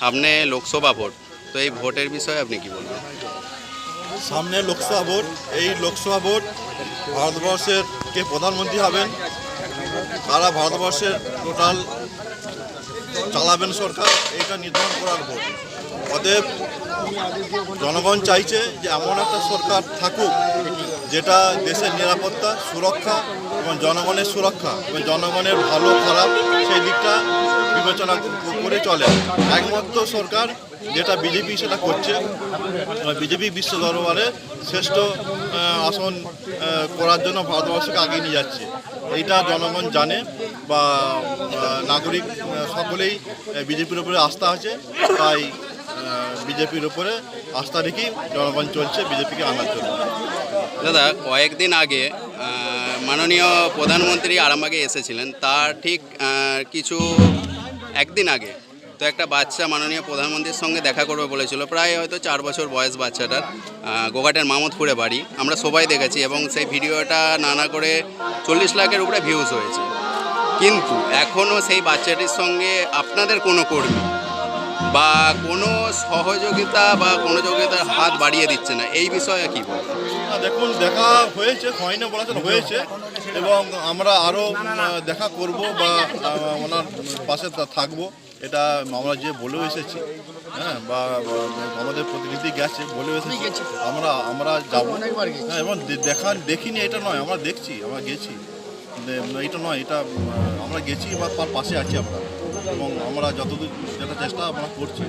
সামনে লোকসভা ভোট, তো এই ভোটের বিষয়ে আপনি কি বলবেন? সামনে লোকসভা ভোট, এই লোকসভা ভোট ভারতবর্ষের কে প্রধানমন্ত্রী হবেন তারা ভারতবর্ষের টোটাল চালাবেন সরকার এটা নির্ধারণ করার ভোট। অতএব জনগণ চাইছে যে এমন একটা সরকার থাকুক যেটা দেশের নিরাপত্তা, সুরক্ষা এবং জনগণের সুরক্ষা এবং জনগণের ভালো, খারাপ সেই দিকটা বিবেচনা করে চলে। একমাত্র সরকার যেটা বিজেপি সেটা করছে। বিজেপি বিশ্ব দরবারে শ্রেষ্ঠ আসন করার জন্য ভারতবর্ষকে আগিয়ে নিয়ে যাচ্ছে। এইটা জনগণ জানে বা নাগরিক সকলেই বিজেপির উপরে আস্থা আছে। তাই বিজেপির উপরে আস্থা রেখেই জনগণ চলছে, বিজেপিকে আনার জন্য। দাদা, কয়েকদিন আগে মাননীয় প্রধানমন্ত্রী আরামবাগে এসেছিলেন। তার ঠিক কিছু একদিন আগে তো একটা বাচ্চা মাননীয় প্রধানমন্ত্রীর সঙ্গে দেখা করবে বলেছিল। প্রায় হয়তো চার বছর বয়স বাচ্চাটার। গোঘাটের মামদপুরে বাড়ি। আমরা সবাই দেখেছি এবং সেই ভিডিওটা নানা করে চল্লিশ লাখের উপরে ভিউজ হয়েছে। কিন্তু এখনও সেই বাচ্চাটির সঙ্গে আপনাদের কোনো কর্মী বা কোনো সহযোগিতা বা কোনো যোগ্যতার হাত বাড়িয়ে দিচ্ছে না। এই বিষয়ে কি বলবেন না, দেখুন দেখা হয়েছে হয় না বলা হয়েছে এবং আমরা আরও দেখা করব বা ওনার পাশে থাকব। এটা আমরা যে বলেও এসেছি হ্যাঁ বা আমাদের প্রতিনিধি গেছে বলেও এসেছি। আমরা আমরা যাব। হ্যাঁ এবং দেখা দেখিনি এটা নয় আমরা দেখছি আমরা গেছি। এটা নয় এটা আমরা গেছি বা তার পাশে আছি আমরা। এবং আমরা যতদূর যেটা চেষ্টা আমরা করছি।